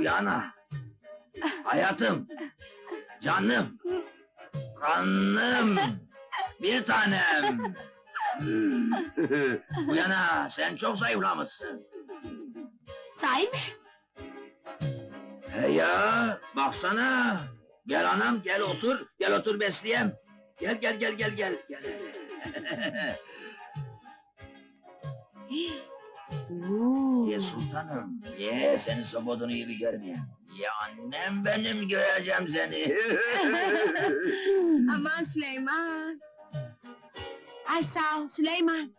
Uyana. Hayatım. Canım. Kanım. Bir tanem. Uyana sen çok zayıflamışsın. Sahi mi? He ya baksana. Gel anam gel otur. Gel otur besleyem. Gel gel gel gel gel. gel. Ye sultanım. Ye senin sobodunu gibi görmeyeyim. Ye annem benim göreceğim seni. Aman Süleyman. Ay sağ ol Süleyman.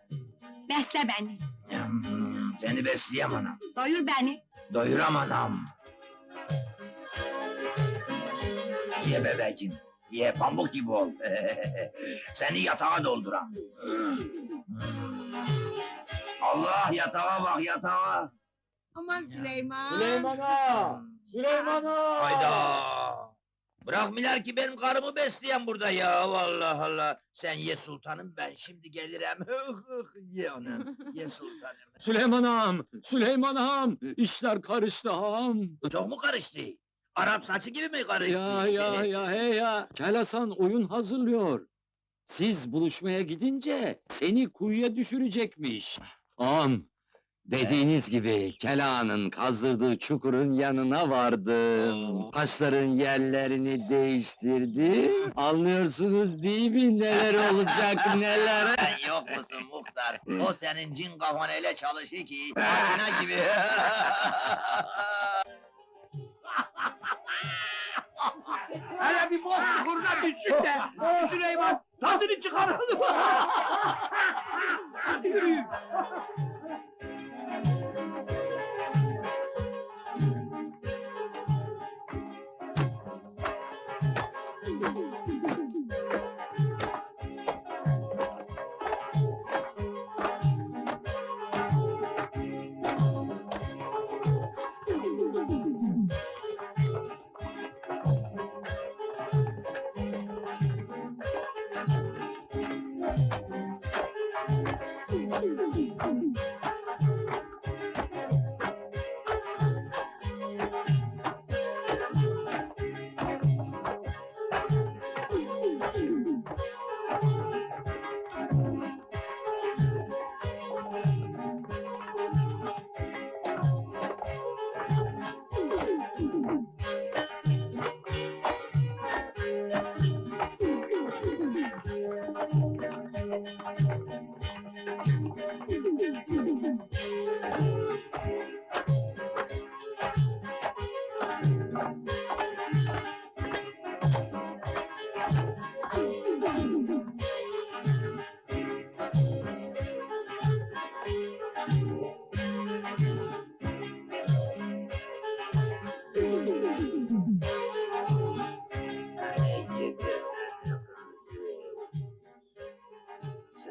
Besle beni. Hmm, seni besleyem anam. Doyur beni. Doyuram anam. Ye bebeğim. Ye pamuk gibi ol. Seni yatağa dolduram. Hmm. Allah yatağa bak yatağa. Aman Süleyman. Süleyman'a! Süleyman'a! Hayda! Bırakmıyorlar ki benim karımı besleyen burada ya vallahi Allah. Sen ye sultanım ben şimdi gelirim. ye onu. Ye sultanım. Süleyman ağam! Süleyman ağam! İşler karıştı ağam! Çok mu karıştı? Arap saçı gibi mi karıştı? Ya ya ya hey ya! Kel Hasan oyun hazırlıyor. Siz buluşmaya gidince seni kuyuya düşürecekmiş. Ağam! Dediğiniz gibi Kel Ağa'nın kazdırdığı çukurun yanına vardım. Taşların yerlerini değiştirdim. Anlıyorsunuz değil mi neler olacak neler? Sen yok musun muhtar? O senin cin kafan öyle çalışıyor ki makine gibi. Hele bir boz çukuruna düşsün de şu Süleyman tadını çıkaralım. Hadi yürüyün.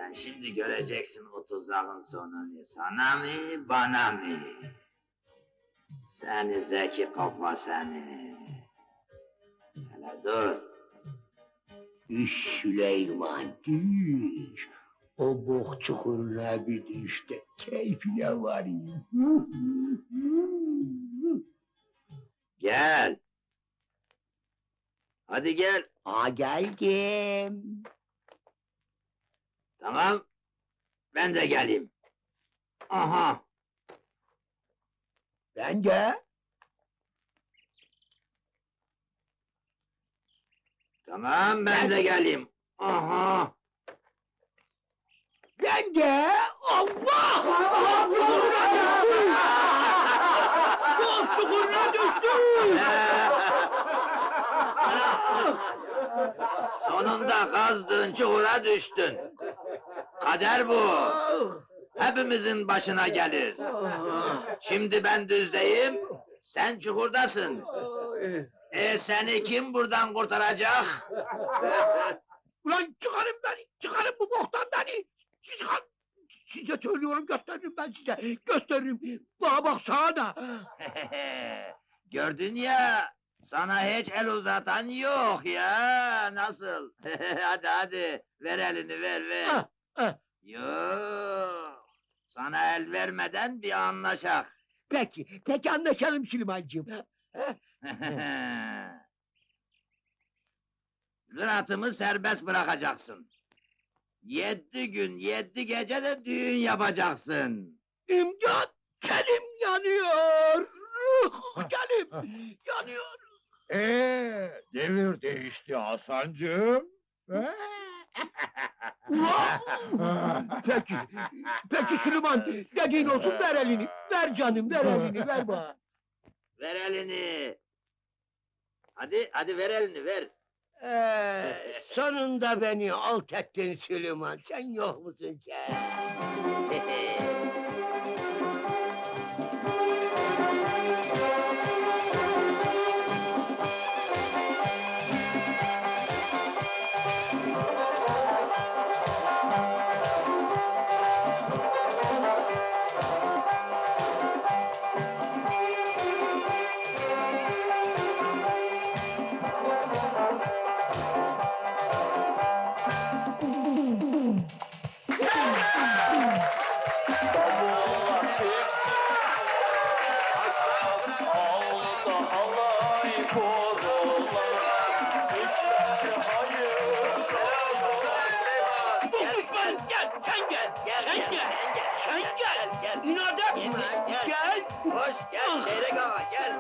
Sen şimdi göreceksin o tuzağın sonunu. Sana mı, bana mı? Seni zeki kafa seni. Hele dur. İş Süleyman düş. O bok çukuruna bir düştü. Keyfine varayım. Gel. Hadi gel. Aa geldim. Tamam. Ben de geleyim. Aha. Ben de. Tamam ben de geleyim. Aha. Ben de. Allah! Allah çukuruna düştü. Bok çukuruna düştü. Sonunda kazdığın çukura düştün. Kader bu. Hepimizin başına gelir. Şimdi ben düzdeyim, sen çukurdasın. E seni kim buradan kurtaracak? Ulan çıkarın beni, çıkarın bu boktan beni! Çıkar! Size söylüyorum gösteririm ben size, gösteririm! Bana baksana! Gördün ya, sana hiç el uzatan yok ya, nasıl? hadi hadi, ver elini ver ver. Ah, Yok, sana el vermeden bir anlaşak. Peki, peki anlaşalım Süleymancığım. Ziraatımı serbest bırakacaksın. Yedi gün, yedi gece de düğün yapacaksın. İmdat! Kelim yanıyor! Kelim yanıyor! Ee, devir değişti Hasancığım. He? Ulan! Peki, peki Süleyman, dediğin olsun ver elini, ver canım, ver elini, ver bana. Ver elini. Hadi, hadi ver elini, ver. Ee, sonunda beni alt ettin Süleyman, sen yok musun sen? gel. gel, Gel, gel. Gel, gel. gel. Hoş, gel, Çeyrek ağa, gel.